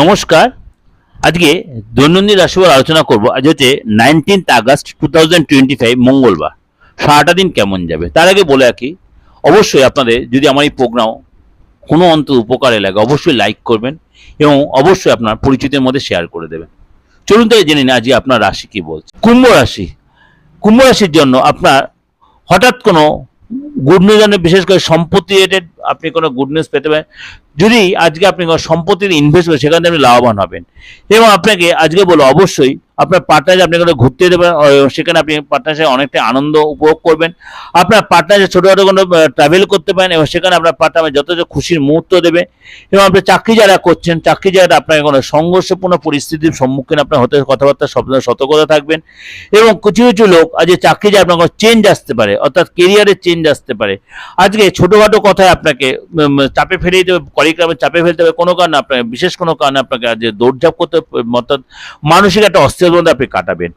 নমস্কার। আজকে দৈনন্দিন রাশিফল আলোচনা করব। আজ হচ্ছে nineteenth August two thousand twenty five মঙ্গলবার। সারাটা দিন কেমন যাবে? তার আগে বলে রাখি, অবশ্যই আপনাদের যদি আমার এই প্রোগ্রাম কোনো অন্তর উপকারে লাগে, অবশ্যই লাইক করবেন এবং অবশ্যই আপনার পরিচিতের মধ্যে শেয়ার করে দেবেন। চলুন তাই জেনে নিন আজকে আপনার রাশি কি বলছে। কুম্ভ রাশি। কুম্ভ রাশির জন্য আপনার হঠাৎ কোনো গুড নিউজ বিশেষ করে সম্পত্তি রিলেটেড আপনি কোনো গুড নিউজ পেতে পারেন। যদি আজকে আপনি কোনো সম্পত্তিতে ইনভেস্ট করেন সেখানে আপনি লাভবান হবেন। এবং আপনাকে আজকে বলো অবশ্যই আপনার পার্টনার আপনি কোনো ঘুরতে দেবেন সেখানে আপনি পার্টনার অনেকটা আনন্দ উপভোগ করবেন। আপনার পার্টনার ছোটোখাটো কোনো ট্রাভেল করতে পারেন, এবং সেখানে আপনার পার্টনার যথেষ্ট খুশির মুহূর্ত দেবে, এবং আপনি চাকরি যারা করছেন, চাকরি জায়গাটা আপনাকে কোনো সংঘর্ষপূর্ণ পরিস্থিতির সম্মুখীন আপনার হতে, কথাবার্তা সব সতর্কতা থাকবেন। এবং কিছু কিছু লোক আজকে চাকরি যায় আপনার চেঞ্জ আসতে পারে, অর্থাৎ কেরিয়ারের চেঞ্জ আসতে পারে, আজকে ছোটোখাটো কথায় আপনাকে চাপে ফেলে দেবে কলিগ্রামে চাপে ফেলতে হবে, কোনো কারণে আপনাকে, বিশেষ কোনো কারণে আপনাকে আজ দৌড়ঝাঁপ করতে অর্থাৎ মানসিক একটা অস্থিরতার মধ্যে আপনি কাটাবেন।